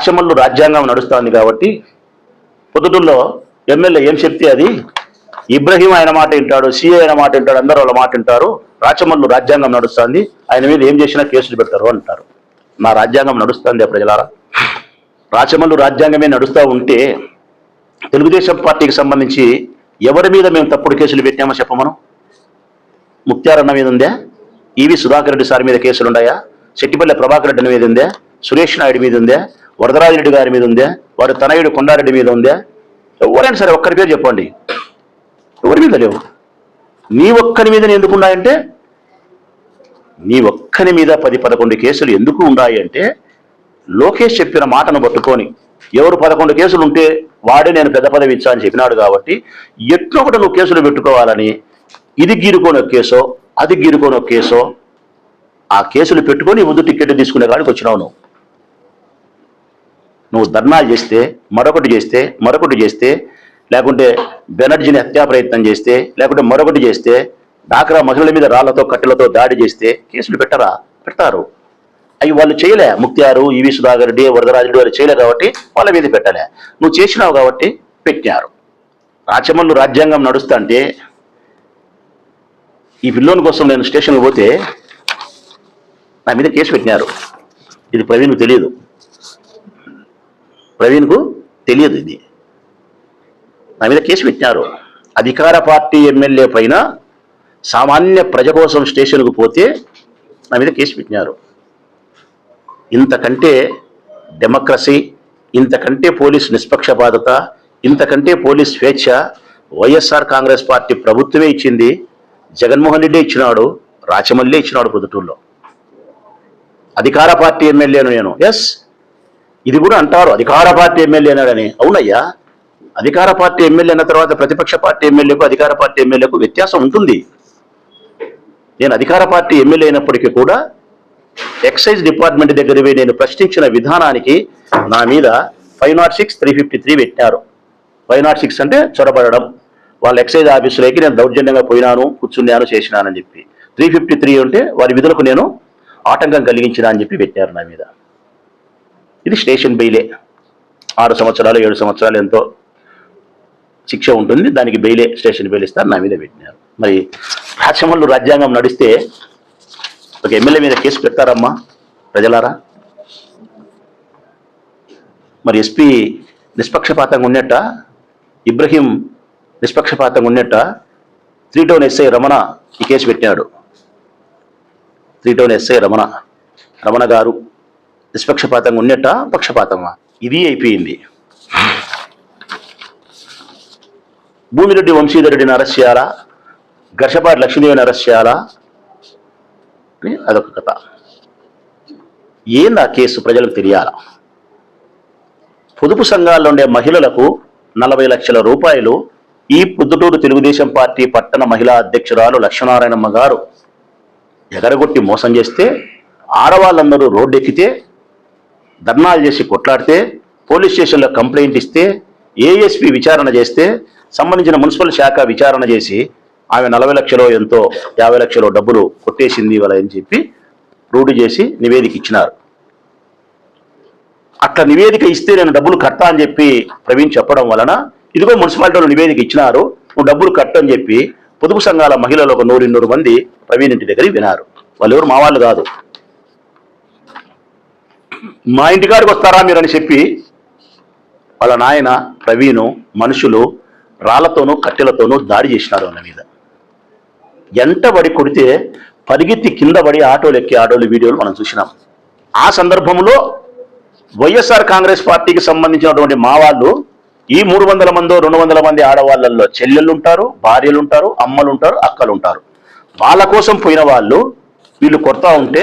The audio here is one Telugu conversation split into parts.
రాచమల్లు రాజ్యాంగం నడుస్తోంది కాబట్టి పొద్దుటూరులో ఎమ్మెల్యే ఏం చెప్తే అది? ఇబ్రహీం ఆయన మాట వింటాడు సిఏ ఆయన మాట వింటాడు అందరూ వాళ్ళ మాట వింటారు. రాచమల్లు రాజ్యాంగం నడుస్తుంది. ఆయన మీద ఏం చేసినా కేసులు పెడతారు అంటారు. నా రాజ్యాంగం నడుస్తుంది ప్రజలారా రాచమల్లు రాజ్యాంగమే నడుస్తూ ఉంటే తెలుగుదేశం పార్టీకి సంబంధించి ఎవరి మీద మేము తప్పుడు కేసులు పెట్టామో చెప్పమను ముక్త్యారన్న మీద ఉందా? ఈవి సుధాకర్ రెడ్డి సార్ మీద కేసులు ఉన్నాయా? చెట్టిపల్లె ప్రభాకర్ రెడ్డి మీద ఉందా? సురేష్ నాయుడు మీద ఉందా? వరదరాజరెడ్డి గారి మీద ఉందా వారి తనయుడు కొండారెడ్డి మీద ఉందా ఎవరైనా సరే ఒక్కరి పేరు చెప్పండి. ఎవరి మీద లేవు? నీ ఒక్కరి మీద ఎందుకు ఉన్నాయంటే నీ ఒక్కరి మీద పది పదకొండు కేసులు ఎందుకు ఉన్నాయి అంటే లోకేష్ చెప్పిన మాటను పట్టుకొని ఎవరు పదకొండు కేసులు ఉంటే వాడే నేను పెద్ద పదవి ఇచ్చా అని చెప్పినాడు కాబట్టి ఎట్లా ఒకటి నువ్వు కేసులు పెట్టుకోవాలని ఇది గీరుకొని ఒక కేసో అది గీరుకొని ఒక కేసో ఆ కేసులు పెట్టుకొని ముందు టికెట్ తీసుకునే కాడికి వచ్చినావు నువ్వు. నువ్వు ధర్నాలు చేస్తే మరొకటి చేస్తే మరొకటి చేస్తే లేకుంటే బెనర్జీని హత్యా ప్రయత్నం చేస్తే లేకుంటే మరొకటి చేస్తే డాక్రా మహిళల మీద రాళ్ళతో కట్టెలతో దాడి చేస్తే కేసులు పెట్టరా? పెడతారు. అవి వాళ్ళు చేయలే. ముక్త్యారు ఈవి సుధాకర్ రెడ్డి వరదరాజుడు వాళ్ళు చేయలే కాబట్టి వాళ్ళ మీద పెట్టలే. నువ్వు చేసినావు కాబట్టి పెట్టినారు. రాచమల్లు రాజ్యాంగం నడుస్తా అంటే ఈ పిల్లోని కోసం నేను స్టేషన్కి పోతే నా మీద కేసు పెట్టినారు. ఇది ప్రవీణ్కు తెలియదు. ప్రవీణ్కు తెలియదు ఇది. నా మీద కేసు పెట్టినారు. అధికార పార్టీ ఎమ్మెల్యే పైన సామాన్య ప్రజ కోసం స్టేషన్కు పోతే నా మీద కేసు పెట్టినారు. ఇంతకంటే డెమోక్రసీ ఇంతకంటే పోలీస్ నిష్పక్షపాతత ఇంతకంటే పోలీస్ స్వేచ్ఛ వైఎస్ఆర్ కాంగ్రెస్ పార్టీ ప్రభుత్వమే ఇచ్చింది. జగన్మోహన్ రెడ్డి ఇచ్చినాడు రాచమల్లి ఇచ్చినాడు పొద్దుటూరులో. అధికార పార్టీ ఎమ్మెల్యేను నేను. ఎస్ ఇది కూడా అంటారు. అధికార పార్టీ ఎమ్మెల్యే అన్నాడని. అవునయ్యా. అధికార పార్టీ ఎమ్మెల్యే అన్న తర్వాత ప్రతిపక్ష పార్టీ ఎమ్మెల్యేకు అధికార పార్టీ ఎమ్మెల్యేకు వ్యత్యాసం ఉంటుంది. నేను అధికార పార్టీ ఎమ్మెల్యే అయినప్పటికీ కూడా ఎక్సైజ్ డిపార్ట్మెంట్ దగ్గర నేను ప్రశ్నించిన విధానానికి నా మీద five nought six three fifty three పెట్టారు. ఫైవ్ నాట్ సిక్స్ అంటే చొరబడడం. వాళ్ళ ఎక్సైజ్ ఆఫీసులోకి నేను దౌర్జన్యంగా పోయినాను కూర్చున్నాను చేసినానని చెప్పి. త్రీ ఫిఫ్టీ త్రీ ఉంటే వారి విధులకు నేను ఆటంకం కలిగించిన అని చెప్పి పెట్టారు నా మీద. ఇది స్టేషన్ బెయిలే. ఆరు సంవత్సరాలు ఏడు సంవత్సరాలు ఎంతో శిక్ష ఉంటుంది. దానికి బెయిలే స్టేషన్ బెయిల్ ఇస్తారు. నా మీద పెట్టినారు. మరి రాజ్యమల్లు రాజ్యాంగం నడిస్తే ఒక ఎమ్మెల్యే మీద కేసు పెడతారమ్మా ప్రజలారా? మరి ఎస్పీ నిష్పక్షపాతంగా ఉన్నట్ట ఇబ్రహీం నిష్పక్షపాతంగా ఉన్నట్ట త్రీ టౌన్ ఎస్ఐ రమణ ఈ కేసు పెట్టినాడు. Three town SI Ramana Ramana garu. నిష్పక్షపాతంగా ఉన్నట్ట పక్షపాతమా? ఇది అయిపోయింది. భూమిరెడ్డి వంశీధరెడ్డిని అరెస్ట్ చేయాలా? ఘర్షపాటి లక్ష్మీదేవిని అరెస్ట్ చేయాలా? అని అదొక కథ. ఏంది ఆ కేసు ప్రజలకు తెలియాలా? పొదుపు సంఘాల్లో ఉండే మహిళలకు నలభై లక్షల రూపాయలు ఈ పొద్దుటూరు తెలుగుదేశం పార్టీ పట్టణ మహిళా అధ్యక్షురాలు లక్ష్మీనారాయణమ్మ గారు ఎగరగొట్టి మోసం చేస్తే ఆడవాళ్ళందరూ రోడ్డెక్కితే ధర్నాలు చేసి కొట్లాడితే పోలీస్ స్టేషన్లో కంప్లైంట్ ఇస్తే ఏఎస్పి విచారణ చేస్తే సంబంధించిన మున్సిపల్ శాఖ విచారణ చేసి ఆమె నలభై లక్షలో ఎంతో యాభై లక్షలో డబ్బులు కొట్టేసింది వాళ్ళ అని చెప్పి రూఢి చేసి నివేదిక ఇచ్చినారు. అట్లా నివేదిక ఇస్తే నేను డబ్బులు కట్టా అని చెప్పి ప్రవీణ్ చెప్పడం వలన ఇదిగో మున్సిపాలిటీలో నివేదిక ఇచ్చినారు నువ్వు డబ్బులు కట్టని చెప్పి పొదుపు సంఘాల మహిళలు ఒక నూరు మంది ప్రవీణ్ ఇంటి దగ్గరికి వినారు. వాళ్ళు ఎవరు మా వాళ్ళు కాదు. మా ఇంటికాడికి వస్తారా మీరు అని చెప్పి వాళ్ళ నాయన ప్రవీణు మనుషులు రాళ్ళతోనూ కట్టెలతోనూ దాడి చేసినారు వాళ్ళ మీద. ఎంటబడి కొడితే పరిగెత్తి కింద పడి ఆటోలు ఎక్కి ఆటోలు వీడియోలు మనం చూసినాం. ఆ సందర్భంలో వైఎస్ఆర్ కాంగ్రెస్ పార్టీకి సంబంధించినటువంటి మా వాళ్ళు ఈ మూడు వందల మందో రెండు వందల మంది ఆడవాళ్ళల్లో చెల్లెళ్ళు ఉంటారు భార్యలు ఉంటారు అమ్మలు ఉంటారు అక్కలు ఉంటారు వాళ్ళ కోసం పోయిన వాళ్ళు వీళ్ళు కొడతా ఉంటే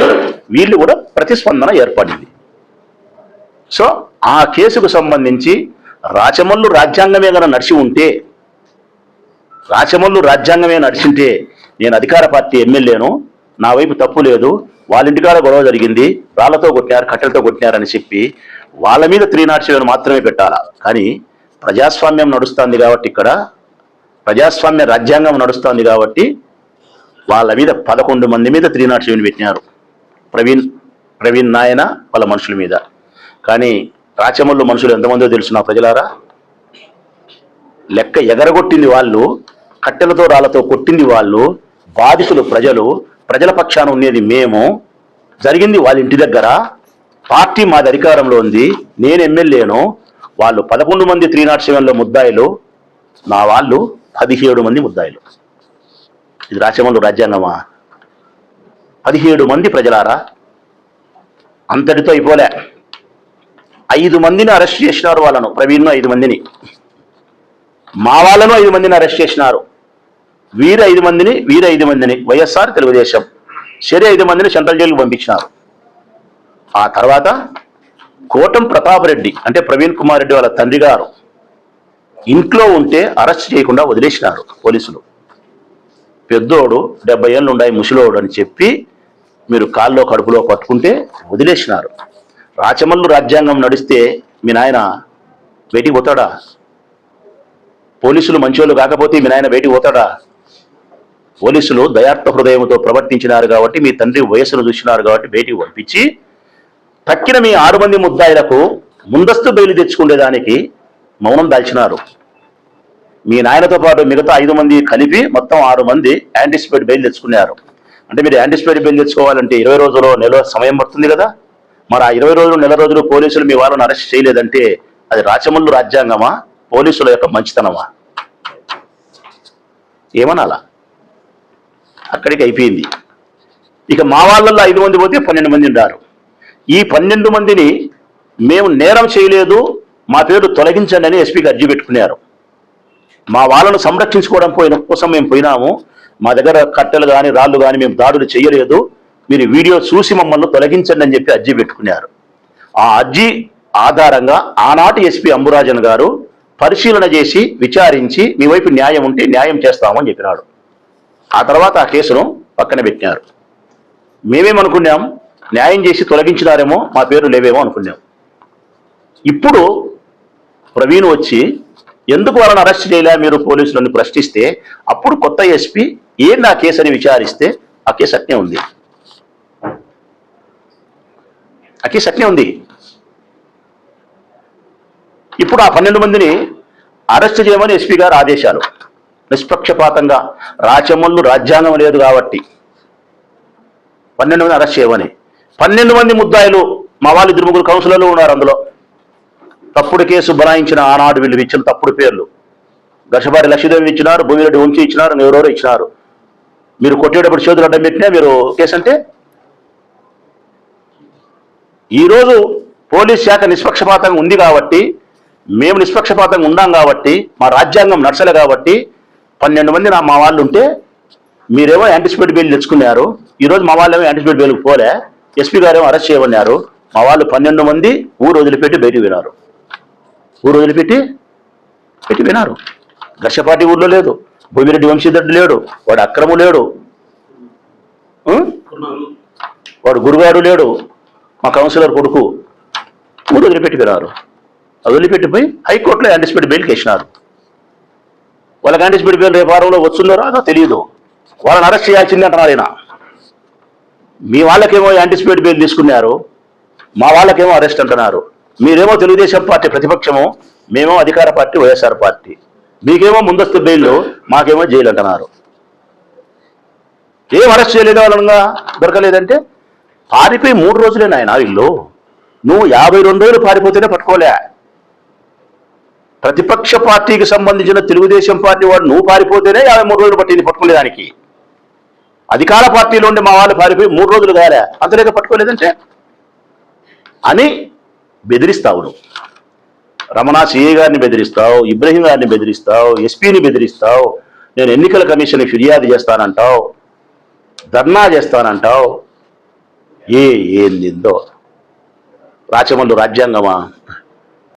వీళ్ళు కూడా ప్రతిస్పందన ఏర్పడింది. సో ఆ కేసుకు సంబంధించి రాచమల్లు రాజ్యాంగమే కనుక నడిచి ఉంటే రాచమల్లు రాజ్యాంగమే నడిచింటే నేను అధికార పార్టీ ఎమ్మెల్యేను నా వైపు తప్పు లేదు వాళ్ళ ఇంటికాడ గొడవ జరిగింది రాళ్ళతో కొట్టినారు కట్టెలతో కొట్టినారని చెప్పి వాళ్ళ మీద త్రీ నాట్ సెవెన్ మాత్రమే పెట్టాలా? కానీ ప్రజాస్వామ్యం నడుస్తుంది కాబట్టి ఇక్కడ ప్రజాస్వామ్య రాజ్యాంగం నడుస్తుంది కాబట్టి వాళ్ళ మీద పదకొండు మంది మీద త్రీ నాట్ సెవెన్ పెట్టినారు. ప్రవీణ్ ప్రవీణ్ నాయన వాళ్ళ మనుషుల మీద. కానీ రాచమల్లు మనుషులు ఎంతమందో తెలుసు నా ప్రజలారా? లెక్క ఎగరగొట్టింది వాళ్ళు కట్టెలతో రాళ్ళతో కొట్టింది వాళ్ళు బాధితులు ప్రజలు ప్రజల పక్షాన ఉండేది మేము. జరిగింది వాళ్ళ ఇంటి దగ్గర. పార్టీ మాది అధికారంలో ఉంది నేను ఎమ్మెల్యేను. వాళ్ళు పదకొండు మంది త్రీ నాట్ సెవెన్లో ముద్దాయిలు. నా వాళ్ళు పదిహేడు మంది ముద్దాయిలు. ఇది రాచమల్లు రాజ్యాంగమా? పదిహేడు మంది ప్రజలారా? అంతటితో అయిపోలే. ఐదు మందిని అరెస్ట్ చేసినారు వాళ్ళను ప్రవీణ్ ఐదు మందిని. మా వాళ్ళను ఐదు మందిని అరెస్ట్ చేసినారు. వీరు ఐదు మందిని వీరు ఐదు మందిని వైఎస్ఆర్ తెలుగుదేశం. సరే ఐదు మందిని సెంట్రల్ జైలుకు పంపించినారు. ఆ తర్వాత కోటం ప్రతాపరెడ్డి అంటే ప్రవీణ్ కుమార్ రెడ్డి వాళ్ళ తండ్రి గారు ఇంట్లో ఉంటే అరెస్ట్ చేయకుండా వదిలేసినారు పోలీసులు. పెద్దోడు డెబ్బై ఏళ్ళు ఉండాయి ముసలోడు అని చెప్పి మీరు కాల్లో కడుపులో పట్టుకుంటే వదిలేసినారు. రాచమల్లు రాజ్యాంగం నడిస్తే మీ నాయన బయటికి పోతాడా? పోలీసులు మంచోళ్ళు కాకపోతే మీ నాయన బయటికి పోతాడా? పోలీసులు దయార్థ హృదయంతో ప్రవర్తించినారు కాబట్టి మీ తండ్రి వయస్సును చూసినారు కాబట్టి బయటికి పంపించి తక్కిన మీ ఆరు మంది ముద్దాయిలకు ముందస్తు బెయిలు తెచ్చుకునేదానికి మౌనం దాల్చినారు. మీ నాయనతో పాటు మిగతా ఐదు మంది కలిపి మొత్తం ఆరు మంది యాంటిసిపేట్ బెయిల్ తెచ్చుకున్నారు. అంటే మీరు యాంటిసిపేట్ బెయిల్ తెచ్చుకోవాలంటే ఇరవై రోజుల్లో నెల సమయం పడుతుంది కదా? మరి ఆ ఇరవై రోజులు నెల రోజులు పోలీసులు మీ వాళ్ళని అరెస్ట్ చేయలేదంటే అది రాచమల్లు రాజ్యాంగమా? పోలీసుల యొక్క మంచితనమా? ఏమనాలా? అక్కడికి అయిపోయింది. ఇక మా వాళ్ళల్లో ఐదు మంది పోతే పన్నెండు మంది ఉన్నారు ఈ పన్నెండు మందిని మేము నేరం చేయలేదు మా పేరు తొలగించండి అని ఎస్పీకి అర్జీ పెట్టుకున్నారు. మా వాళ్ళను సంరక్షించుకోవడం పోయిన కోసం మేము పోయినాము. మా దగ్గర కట్టెలు కానీ రాళ్ళు కానీ మేము దాడులు చేయలేదు. మీరు వీడియో చూసి మమ్మల్ని తొలగించండి అని చెప్పి అర్జీ పెట్టుకున్నారు. ఆ అర్జీ ఆధారంగా ఆనాటి ఎస్పీ అంబురాజన్ గారు పరిశీలన చేసి విచారించి మీ వైపు న్యాయం ఉంటే న్యాయం చేస్తామని చెప్పినాడు. ఆ తర్వాత ఆ కేసును పక్కన పెట్టినారు. మేమేమనుకున్నాం? న్యాయం చేసి తొలగించినారేమో మా పేరు లేవేమో అనుకున్నాం. ఇప్పుడు ప్రవీణ్ వచ్చి ఎందుకు వాళ్ళని అరెస్ట్ చేయలే? మీరు పోలీసులను ప్రశ్నిస్తే అప్పుడు కొత్త ఎస్పీ ఏంది ఆ కేసు అని విచారిస్తే ఆ కేసు అట్నే ఉంది. ఆ కేసు అట్నే ఉంది. ఇప్పుడు ఆ పన్నెండు మందిని అరెస్ట్ చేయమని ఎస్పీ గారు ఆదేశాలు. నిష్పక్షపాతంగా రాచమల్లు రాజ్యాంగం లేదు కాబట్టి పన్నెండు మంది అరెస్ట్ చేయమని. పన్నెండు మంది ముద్దాయిలు మా వాళ్ళు ఇద్దరు ముగ్గురు కౌన్సిలర్లు ఉన్నారు అందులో. తప్పుడు కేసు బనాయించిన ఆనాడు వీళ్ళు ఇచ్చిన తప్పుడు పేర్లు. గర్షపాటి లక్ష్మీదేవి ఇచ్చినారు భూమిరెడ్డి వంశీ ఇచ్చినారు ఎవరెవరో ఇచ్చినారు. మీరు కొట్టేటప్పుడు చేతులు అడ్డం పెట్టినా మీరు కేసు అంటే ఈరోజు పోలీస్ శాఖ నిష్పక్షపాతంగా ఉంది కాబట్టి మేము నిష్పక్షపాతంగా ఉన్నాం కాబట్టి మా రాజ్యాంగం నడచలే కాబట్టి పన్నెండు మంది నా మా వాళ్ళు ఉంటే మీరేమో యాంటిసిపేట్ బెయిల్ తెచ్చుకున్నారు. ఈరోజు మా వాళ్ళేమో యాంటిసిపేట్ బెయిల్కి పోలే. ఎస్పీ గారేమో అరెస్ట్ చేయమన్నారు. మా వాళ్ళు పన్నెండు మంది ఊరు వదిలిపెట్టి బయటికి వినారు ఊరు వదిలిపెట్టి పెట్టి వినారు ఘర్షపాటి ఊర్లో లేదు. భూమిరెడ్డి వంశీధరుడు లేడు. వాడు అక్రము లేడు? వాడు గురుగాడు లేడు. మా కౌన్సిలర్ కొడుకు ఊరు వదిలిపెట్టి వినారు అది వదిలిపెట్టిపోయి హైకోర్టులో యాంటిసిపేట్ బెయిల్కి వేసినారు వాళ్ళకి యాంటిసిపేట్ బెయిల్ రేపు వారంలో వస్తుందో రాదో తెలియదు. వాళ్ళని అరెస్ట్ చేయాల్సిందే అంటున్నారు ఆయన మీ వాళ్ళకేమో యాంటిసిపేట్ బెయిల్ తీసుకున్నారు. మా వాళ్ళకేమో అరెస్ట్ అంటున్నారు. మీరేమో తెలుగుదేశం పార్టీ ప్రతిపక్షము మేమో అధికార పార్టీ వైఎస్ఆర్ పార్టీ. మీకేమో ముందస్తు బెయిల్ మాకేమో జైలు అంటున్నారు. ఏం అరెస్ట్ చేయలేదు వాళ్ళంగా దొరకలేదంటే పారిపోయి మూడు రోజులే నాయన ఇల్లు. నువ్వు యాభై రెండు రోజులు పారిపోతేనే పట్టుకోలే. ప్రతిపక్ష పార్టీకి సంబంధించిన తెలుగుదేశం పార్టీ వాడు నువ్వు పారిపోతేనే యాభై మూడు రోజులు పట్టింది పట్టుకునేదానికి అధికార పార్టీలో ఉండి మా వాళ్ళు పారిపోయి మూడు రోజులు కాలే. అంతలేక పట్టుకోలేదంటే? అని బెదిరిస్తావు నువ్వు. రమణ సిఏ గారిని బెదిరిస్తావు ఇబ్రహీం గారిని బెదిరిస్తావు ఎస్పీని బెదిరిస్తావు నేను ఎన్నికల కమిషన్ ఫిర్యాదు చేస్తానంటావు ధర్నా చేస్తానంటావు ఏ ఏందిందో రాచమల్లు రాజ్యాంగమా?